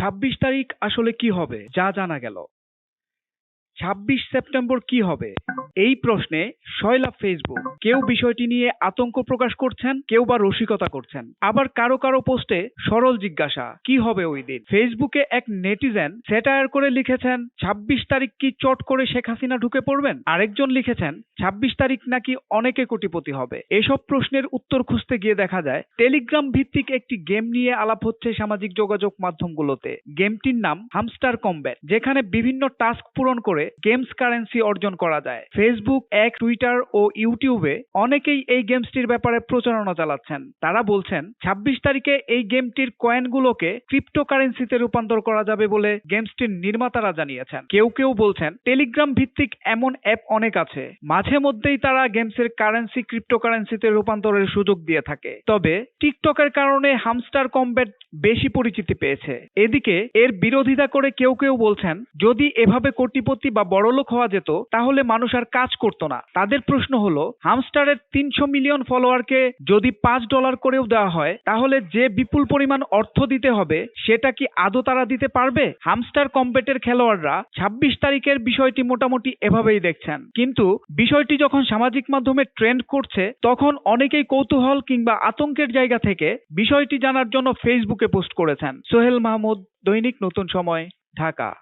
ছাব্বিশ তারিখ আসলে কি হবে? যা জানা গেল। ছাব্বিশ সেপ্টেম্বর কি হবে? এই প্রশ্নে শয়লা ফেসবুক কেউ বিষয়টি নিয়ে আতঙ্ক প্রকাশ করছেন, কেউ বা রসিকতা করছেন। আবার কারও কারও পোস্টে সরল জিজ্ঞাসা, কি হবে ওই দিন? ফেসবুকে এক নেটিজেন সেটায়ার করে লিখেছেন, ছাব্বিশ তারিখ কি চট করে শেখ হাসিনা ঢুকে পড়বেন? আরেকজন লিখেছেন, ছাব্বিশ তারিখ নাকি অনেকে কোটিপতি হবে? এসব প্রশ্নের উত্তর খুঁজতে গিয়ে দেখা যায় টেলিগ্রাম ভিত্তিক একটি গেম নিয়ে আলাপ হচ্ছে সামাজিক যোগাযোগ মাধ্যমগুলোতে। গেমটির নাম হামস্টার কমব্যাট যেখানে বিভিন্ন টাস্ক পূরণ করে গেমস কারেন্সি অর্জন করা যায়। ফেসবুক এক টুইটার ও ইউটিউবে অনেকেই এই গেমসটির ব্যাপারে প্রচারণা চালাচ্ছেন। তারা বলছেন, ছাব্বিশ তারিখে এই গেমটির কয়েনগুলোকে ক্রিপ্টোকারেন্সিতে রূপান্তর করা যাবে বলে গেমসটির নির্মাতারা জানিয়েছেন। কেউ কেউ বলছেন টেলিগ্রাম ভিত্তিক এমন অ্যাপ অনেক আছে। মাঝে মধ্যেই তারা গেমসের কারেন্সি ক্রিপ্টোকারেন্সিতে রূপান্তরের সুযোগ দিয়ে থাকে। তবে টিকটকের কারণে হামস্টার কম্ব্যাট বেশি পরিচিতি পেয়েছে। এদিকে এর বিরোধিতা করে কেউ কেউ বলছেন, যদি এভাবে কোটিপতি বা বড়লোক হওয়া যেত, তাহলে মানুষ আর কাজ করতো না। তাদের প্রশ্ন হলো, হামস্টারের তিনশো মিলিয়ন ফলোয়ারকে যদি পাঁচ ডলার করেও দেওয়া হয়, তাহলে যে বিপুল পরিমাণ অর্থ দিতে হবে, সেটা কি আদৌ তারা দিতে পারবে? হামস্টার কম্পেটের খেলোয়াড়রা ছাব্বিশ তারিখের বিষয়টি মোটামুটি এভাবেই দেখছেন। কিন্তু বিষয়টি যখন সামাজিক মাধ্যমে ট্রেন্ড করছে, তখন অনেকেই কৌতূহল কিংবা আতঙ্কের জায়গা থেকে বিষয়টি জানার জন্য ফেসবুকে পোস্ট করেছেন। সোহেল মাহমুদ, দৈনিক নতুন সময়, ঢাকা।